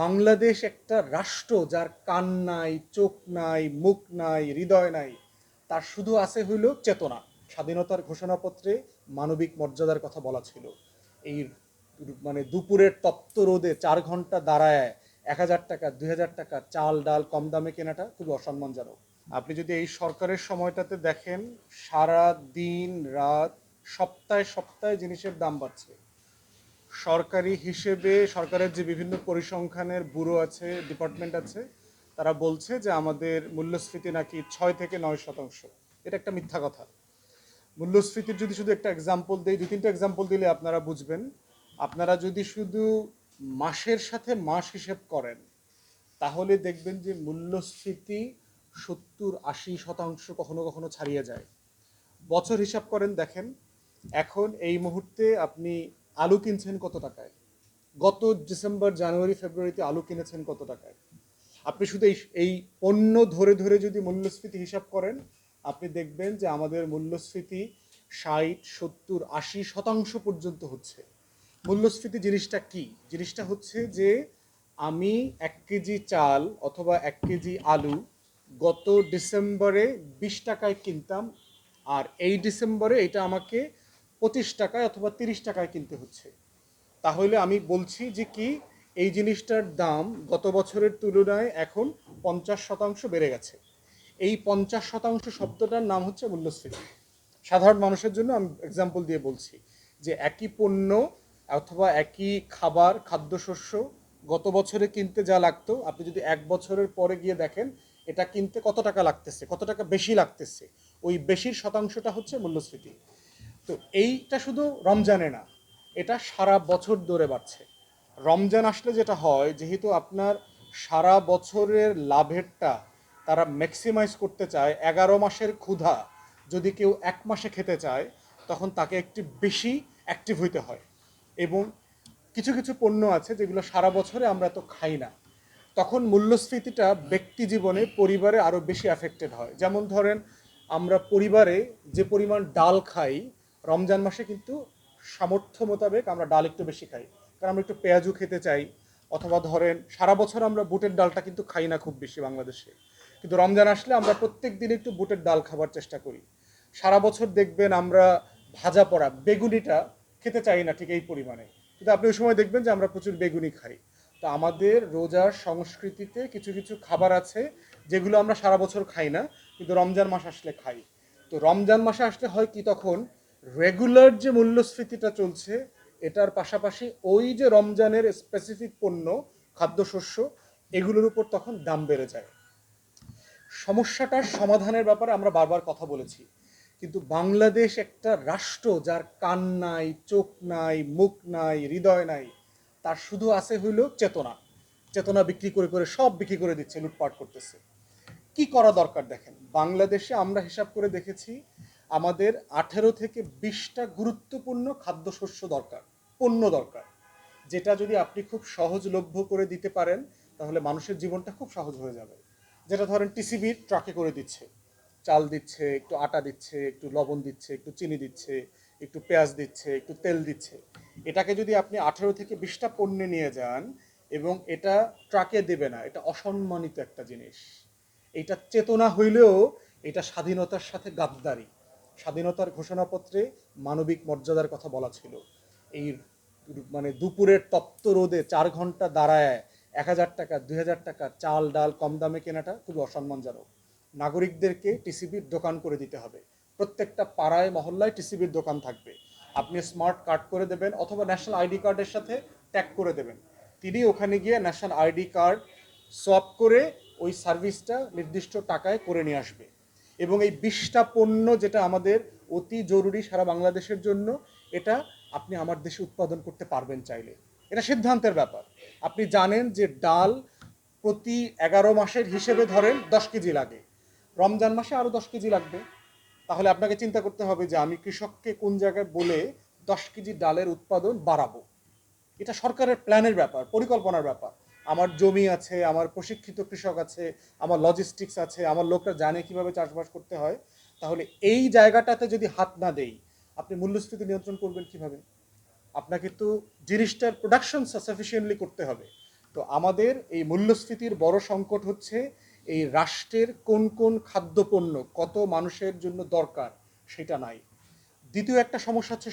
বাংলাদেশ একটা রাষ্ট্র যার কান নাই, চোখ নাই, মুখ নাই, হৃদয় নাই। তার শুধু আছে হইল চেতনা। স্বাধীনতার ঘোষণাপত্রে মানবিক মর্যাদার কথা বলা ছিল। এই মানে দুপুরের তপ্ত রোদে চার ঘণ্টা দাঁড়ায় এক হাজার টাকা, দুই হাজার টাকা, চাল, ডাল, কম দামে কেনাটা খুবই অসম্মানজনক। আপনি যদি এই সরকারের সময়টাতে দেখেন, সারা দিন রাত, সপ্তাহে সপ্তাহে জিনিসের দাম বাড়ছে। সরকারি হিসেবে সরকারের যে বিভিন্ন পরিসংখ্যানের ব্যুরো আছে, ডিপার্টমেন্ট আছে, তারা বলছে যে আমাদের মূল্যস্ফীতি নাকি ছয় থেকে নয় শতাংশ। এটা একটা মিথ্যা কথা। মূল্যস্ফীতির যদি শুধু একটা এক্সাম্পল দেই দু তিনটা এক্সাম্পল দিলে আপনারা বুঝবেন। আপনারা যদি শুধু মাসের সাথে মাস হিসেব করেন, তাহলে দেখবেন যে মূল্যস্ফীতি সত্তর আশি শতাংশ কখনো কখনো ছাড়িয়ে যায়। বছর হিসাব করেন, দেখেন, এখন এই মুহূর্তে আপনি আলু কিনছেন কত টাকায়? গত ডিসেম্বর, জানুয়ারি, ফেব্রুয়ারিতে আলু কিনেছেন কত টাকায়? আপনি শুধু এই এই পণ্য ধরে ধরে যদি মূল্যস্ফীতি হিসাব করেন, আপনি দেখবেন যে আমাদের মূল্যস্ফীতি ষাট, সত্তর, আশি শতাংশ পর্যন্ত হচ্ছে। মূল্যস্ফীতি জিনিসটা কি? জিনিসটা হচ্ছে যে আমি এক কেজি চাল অথবা এক কেজি আলু গত ডিসেম্বরে বিশ টাকায় কিনতাম, আর এই ডিসেম্বরে এটা আমাকে পঁচিশ টাকায় অথবা তিরিশ টাকায় কিনতে হচ্ছে। তাহলে আমি বলছি যে কি, এই জিনিসটার দাম গত বছরের তুলনায় এখন পঞ্চাশ শতাংশ বেড়ে গেছে। এই পঞ্চাশ শতাংশ শব্দটার নাম হচ্ছে মূল্যস্ফীতি। সাধারণ মানুষের জন্য আমি এক্সাম্পল দিয়ে বলছি যে একই পণ্য অথবা একই খাবার, খাদ্যশস্য গত বছরে কিনতে যা লাগতো, আপনি যদি এক বছরের পরে গিয়ে দেখেন, এটা কিনতে কত টাকা লাগতেছে, কত টাকা বেশি লাগতেছে, ওই বেশির শতাংশটা হচ্ছে মূল্যস্ফীতি। তো এইটা শুধু রমজানে না, এটা সারা বছর ধরে বাড়ছে। রমজান আসলে যেটা হয়, যেহেতু আপনার সারা বছরের লাভেরটা তারা ম্যাক্সিমাইজ করতে চায়, এগারো মাসের ক্ষুধা যদি কেউ এক মাসে খেতে চায়, তখন তাকে একটি বেশি অ্যাক্টিভ হইতে হয়। এবং কিছু কিছু পণ্য আছে যেগুলো সারা বছরে আমরা তো খাই না। তখন মূল্যস্ফীতিটা ব্যক্তি জীবনে পরিবারে আরও বেশি অ্যাফেক্টেড হয়। যেমন ধরেন, আমরা পরিবারে যে পরিমাণ ডাল খাই রমজান মাসে কিন্তু সামর্থ্য মোতাবেক আমরা ডাল একটু বেশি খাই। কারণ আমরা একটু পেঁয়াজু খেতে চাই, অথবা ধরেন সারা বছর আমরা বুটের ডালটা কিন্তু খাই না খুব বেশি বাংলাদেশে। কিন্তু রমজান আসলে আমরা প্রত্যেক দিন একটু বুটের ডাল খাবার চেষ্টা করি। সারা বছর দেখবেন আমরা ভাজা পড়া, বেগুনিটা খেতে চাই না ঠিক এই পরিমাণে। কিন্তু আপনি ওই সময় দেখবেন যে আমরা প্রচুর বেগুনি খাই। তো আমাদের রোজার সংস্কৃতিতে কিছু কিছু খাবার আছে যেগুলো আমরা সারা বছর খাই না, কিন্তু রমজান মাস আসলে খাই। তো রমজান মাসে আসলে হয় কি তখন রেগুলার যে মূল্যস্ফীতিটা চলছে, এটার পাশাপাশি ওই যে রমজানের স্পেসিফিক পণ্য, খাদ্যশস্য, এগুলোর উপর তখন দাম বেড়ে যায়। সমস্যাটার সমাধানের ব্যাপারে আমরা বারবার কথা বলেছি, কিন্তু বাংলাদেশ একটা রাষ্ট্র যার কান নাই, চোখ নাই, মুখ নাই, হৃদয় নাই, তার শুধু আছে হইল চেতনা। চেতনা বিক্রি করে করে সব বিক্রি করে দিচ্ছে, লুটপাট করতেছে। কি করা দরকার দেখেন? বাংলাদেশে আমরা হিসাব করে দেখেছি আমাদের আঠেরো থেকে বিশটা গুরুত্বপূর্ণ খাদ্যশস্য দরকার, পণ্য দরকার। যেটা যদি আপনি খুব সহজলভ্য করে দিতে পারেন, তাহলে মানুষের জীবনটা খুব সহজ হয়ে যাবে। যেটা ধরেন টিসিবির ট্রাকে করে দিচ্ছে। চাল দিচ্ছে, একটু আটা দিচ্ছে, একটু লবণ দিচ্ছে, একটু চিনি দিচ্ছে, একটু পেঁয়াজ দিচ্ছে, একটু তেল দিচ্ছে। এটাকে যদি আপনি আঠেরো থেকে বিশটা পণ্যে নিয়ে যান, এবং এটা ট্রাকে দেবে না, এটা অসম্মানিত একটা জিনিস। এটা চেতনা হইলেও এটা স্বাধীনতার সাথে গাদ্দারি। স্বাধীনতার ঘোষণাপত্রে মানবিক মর্যাদার কথা বলা ছিল। এই মানে দুপুরের তপ্ত রোদে চার ঘণ্টা দাঁড়ায় এক হাজার টাকা, দুই হাজার টাকা চাল, ডাল, কম দামে কেনাটা খুবই অসম্মানজনক। নাগরিকদেরকে টিসিবির দোকান করে দিতে হবে। প্রত্যেকটা পাড়ায়, মহল্লায় টিসিবির দোকান থাকবে। আপনি স্মার্ট কার্ড করে দেবেন অথবা ন্যাশনাল আইডি কার্ডের সাথে ট্যাগ করে দেবেন। তিনি ওখানে গিয়ে ন্যাশনাল আইডি কার্ড সোয়াপ করে ওই সার্ভিসটা নির্দিষ্ট টাকায় করে নিয়ে আসবে। এবং এই বিশটা পণ্য যেটা আমাদের অতি জরুরি সারা বাংলাদেশের জন্য, এটা আপনি আমার দেশে উৎপাদন করতে পারবেন চাইলে। এটা সিদ্ধান্তের ব্যাপার। আপনি জানেন যে ডাল প্রতি এগারো মাসের হিসেবে ধরেন দশ কেজি লাগে। রমজান মাসে আরও দশ কেজি লাগবে। তাহলে আপনাকে চিন্তা করতে হবে যে আমি কৃষককে কোন জায়গায় বলে দশ কেজি ডালের উৎপাদন বাড়াবো। এটা সরকারের প্ল্যানের ব্যাপার, পরিকল্পনার ব্যাপার। আমার জমি আছে, আমার প্রশিক্ষিত কৃষক আছে, আমার লজিস্টিক্স আছে, আমার লোকরা জানে কীভাবে চাষবাস করতে হয়, তাহলে এই জায়গাটাতে যদি হাত না দেই, আপনি মূল্যস্ফীতি নিয়ন্ত্রণ করবেন কীভাবে? আপনাকে তো জিনিসটার প্রোডাকশন সাফিসিয়েন্টলি করতে হবে। তো আমাদের এই মূল্যস্ফীতির বড় সংকট হচ্ছে এই রাষ্ট্রের কোন কোন খাদ্যপণ্য কত মানুষের জন্য দরকার সেটা নাই। দ্বিতীয় একটা সমস্যা হচ্ছে